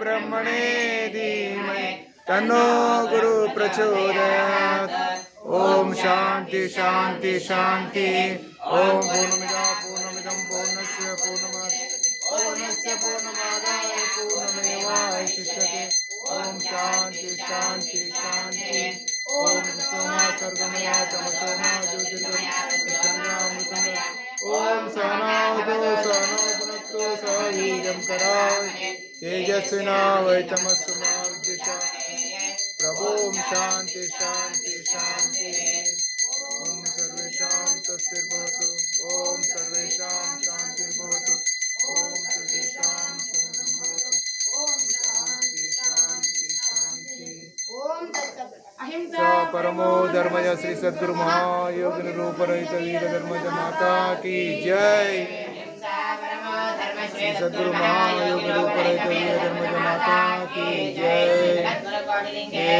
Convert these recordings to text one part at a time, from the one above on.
ब्रह्मणे धीमहि, तन्नो गुरु प्रचोदयात्। ॐ शान्ति शान्ति शान्ति। ॐ पूर्णमिदा, पूर्णमिदं, पूर्णस्य पूर्णस्य पूर्णमादाय पूर्णमेवावशिष्यते ॐ शान्ति शान्ति शान्ति। ॐ सोमा सर्गमया तमसोमा ज्योतिर्गमृतमृतम ॐ सहनावतो सहनो पुनक्तो सह तेजस्विनावैतमस्तु मा विद्विषा प्रभुं शान्ति शान्ति शान्ति ॐ सर्वेषां स्वस्तिर्भवतु ॐ सर्वेषां शान्तिर्भवतु। सर्वेषां ओम तत्सत अहिंसा परमो धर्मज श्री सद्गुरु महायोग रूप रहित वीर धर्मज माता की जय। अहिंसा परमो धर्म श्री सद्गुरु महायोग रूप रहित वीर धर्मज माता की जय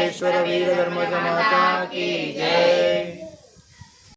ईश्वर वीर धर्मज माता की जय